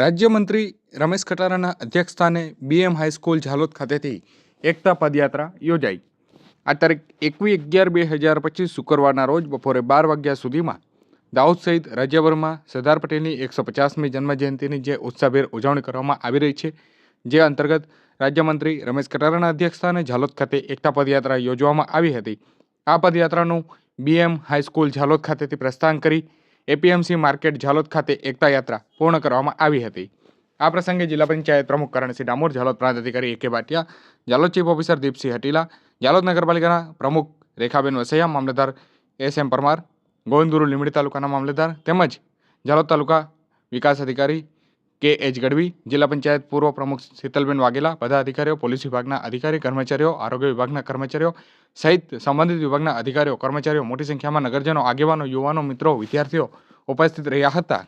રાજ્યમંત્રી રમેશ કટારાના અધ્યક્ષસ્થાને BM high school Jhalod ખાતેથી એકતા પદયાત્રા યોજાઈ. આ તારીખ એકવીસ અગિયાર બે હજાર પચીસ શુક્રવારના રોજ બપોરે બાર વાગ્યા સુધીમાં દાહોદ સહિત રાજ્યભરમાં સરદાર પટેલની એકસો પચાસમી જન્મજયંતિની જે ઉત્સાહભેર ઉજવણી કરવામાં આવી રહી છે, જે અંતર્ગત રાજ્યમંત્રી રમેશ કટારાના અધ્યક્ષસ્થાને ઝાલોદ ખાતે એકતા પદયાત્રા યોજવામાં આવી હતી. આ પદયાત્રાનું બીએમ હાઈસ્કૂલ ઝાલોદ ખાતેથી પ્રસ્થાન કરી એપીએમસી માર્કેટ ઝાલોદ ખાતે એકતા યાત્રા પૂર્ણ કરવામાં આવી હતી. આ પ્રસંગે જિલ્લા પંચાયત પ્રમુખ કરણસિંહ ડામોર, ઝાલોદ પ્રાંત અધિકારી AK K Bhatia, Jhalod chief officer Deepsinh Hatila, Jhalod નગરપાલિકાના પ્રમુખ રેખાબેન વસૈયા, મામલતદાર એસ એમ પરમાર, ગોવિંદગુરુ લીંબડી તાલુકાના મામલતદાર તેમજ ઝાલોદ તાલુકા વિકાસ અધિકારી કે એચ ગઢવી, જિલ્લા પંચાયત પૂર્વ પ્રમુખ શીતલબેન વાઘેલા બધા અધિકારીઓ પોલીસ વિભાગના અધિકારી, કર્મચારીઓ, આરોગ્ય વિભાગના કર્મચારીઓ સહિત સંબંધિત વિભાગના અધિકારીઓ, કર્મચારીઓ, મોટી સંખ્યામાં નગરજનો, આગેવાનો, યુવાનો, મિત્રો, વિદ્યાર્થીઓ ઉપસ્થિત રહ્યા હતા